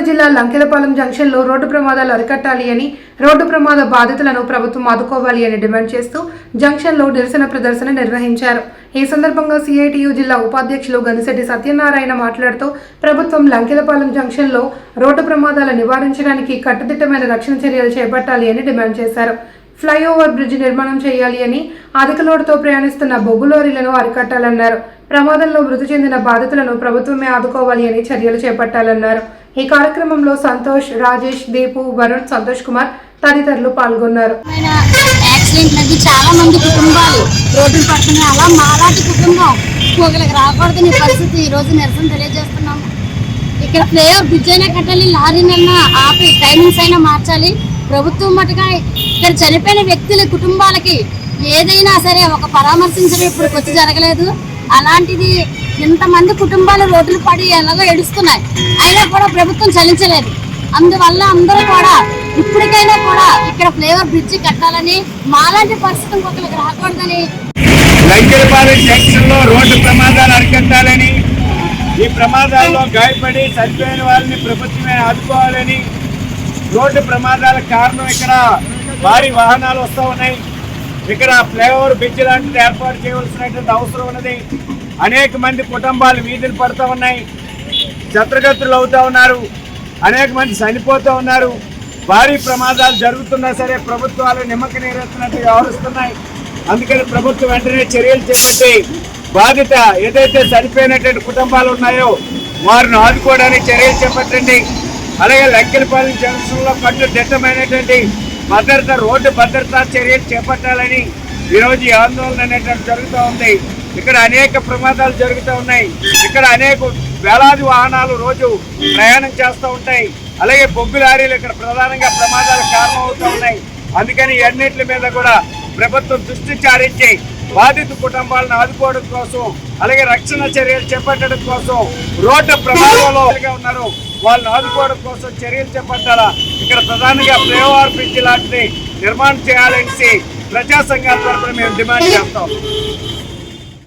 గోదావరి జిల్లా లంకెలపాలెం జంక్షన్లో రోడ్డు ప్రమాదాలు అరికట్టాలి అని రోడ్డు ప్రమాద బాధితులను ప్రభుత్వం ఆదుకోవాలి అని డిమాండ్ చేస్తూ జంక్షన్లో నిరసన ప్రదర్శన నిర్వహించారు. ఈ సందర్భంగా సిఐటియు జిల్లా ఉపాధ్యక్షులు గనిశెట్టి సత్యనారాయణ మాట్లాడుతూ ప్రభుత్వం లంకెలపాలెం జంక్షన్లో రోడ్డు ప్రమాదాలు నివారించడానికి కట్టుదిట్టమైన రక్షణ చర్యలు చేపట్టాలి అని డిమాండ్ చేశారు. ఫ్లైఓవర్ బ్రిడ్జ్ నిర్మాణం చేయాలి అని అధిక లోటుతో ప్రయాణిస్తున్న బొగ్గు లారీలను అరికట్టాలన్నారు. ప్రమాదంలో మృతి చెందిన బాధితులను ప్రభుత్వమే ఆదుకోవాలి అని చర్యలు చేపట్టాలన్నారు. ఈ కార్యక్రమంలో సంతోష్ రాజేష్ దీపు వరుణ్ సంతోష్ కుమార్ తదితరులు పాల్గొన్నారు. ఆయన యాక్సిడెంట్ నది చాలా మంది కుటుంబాలు రోడ్డున పడుతున్నాయి. అలా మాలాంటి కుటుంబం ఒకరికి రాకూడదని పరిస్థితి రోజు నిరసన తెలియజేస్తున్నాము ఇక్కడ ఫ్లేవర్ బ్రిడ్జ్ అయినా కట్టాలి లారీనైనా ఆపి టైమింగ్స్ అయినా మార్చాలి. ప్రభుత్వం మటుగా ఇక్కడ చనిపోయిన వ్యక్తుల కుటుంబాలకి ఏదైనా సరే ఒక పరామర్శించడం ఇప్పుడు వచ్చి జరగలేదు. అలాంటిది ఇంతమంది కుటుంబాలు రోడ్లు పడి ఎలాగో ఏడుస్తున్నాయి. అయినా కూడా ప్రభుత్వం చలించలేదు. అందువల్ల అందరూ కూడా ఇప్పటికైనా కూడా ఇక్కడ ఫ్లేవర్ బ్రిడ్జ్ కట్టాలని మాలాంటి పరిస్థితి ఇంకొకరికి రాకూడదని లంకెలపాలెం జంక్షన్లో రోడ్డు ప్రమాదాలు అరికట్టాలని ఈ ప్రమాదాల్లో గాయపడి చనిపోయిన వాళ్ళని ప్రభుత్వమే ఆదుకోవాలని రోడ్డు ప్రమాదాల కారణం ఇక్కడ భారీ వాహనాలు వస్తూ ఉన్నాయి. ఇక్కడ ఫ్లైఓవర్ బ్రిడ్జ్ లాంటిది ఏర్పాటు చేయవలసినటువంటి అవసరం ఉన్నది. అనేక మంది కుటుంబాలు వీధులు పడుతూ ఉన్నాయి. చత్రగతులు అవుతూ ఉన్నారు. అనేక మంది చనిపోతూ ఉన్నారు. భారీ ప్రమాదాలు జరుగుతున్నా సరే ప్రభుత్వాలు నిమ్మక నీరెత్తినట్టు వ్యవహరిస్తున్నాయి. అందుకని ప్రభుత్వం వెంటనే చర్యలు చేపట్టి బాధిత ఏదైతే చనిపోయినటువంటి కుటుంబాలు ఉన్నాయో వారిని ఆదుకోవడానికి చర్యలు చేపట్టండి. అలాగే లెక్కలపాలెం జంక్షన్లో కట్టుదిట్టమైనటువంటి భద్రత రోడ్డు భద్రతా చర్యలు చేపట్టాలని ఈరోజు ఈ ఆందోళన అనేటువంటి జరుగుతూ ఉంది. ఇక్కడ అనేక ప్రమాదాలు జరుగుతూ ఉన్నాయి. ఇక్కడ అనేక వేలాది వాహనాలు రోజు ప్రయాణం చేస్తూ ఉంటాయి. అలాగే బొగ్గు లారీలు ఇక్కడ ప్రధానంగా ప్రమాదాలకు కారణమవుతూ ఉన్నాయి. అందుకని అన్నింటి మీద కూడా ప్రభుత్వం దృష్టి చారించి బాధిత కుటుంబాలను ఆదుకోవడం కోసం అలాగే రక్షణ చర్యలు చేపట్టడం కోసం రోడ్డు ప్రమాదంలో ఉన్నారు. వాళ్ళని ఆదుకోవడం కోసం చర్యలు చేపట్టాలా? ఇక్కడ ప్రధానంగా ఫ్లైఓవర్ బ్రిడ్జ్ లాంటిది నిర్మాణం చేయాలనేసి ప్రజా సంఘాల తరఫున మేము డిమాండ్ చేస్తాం.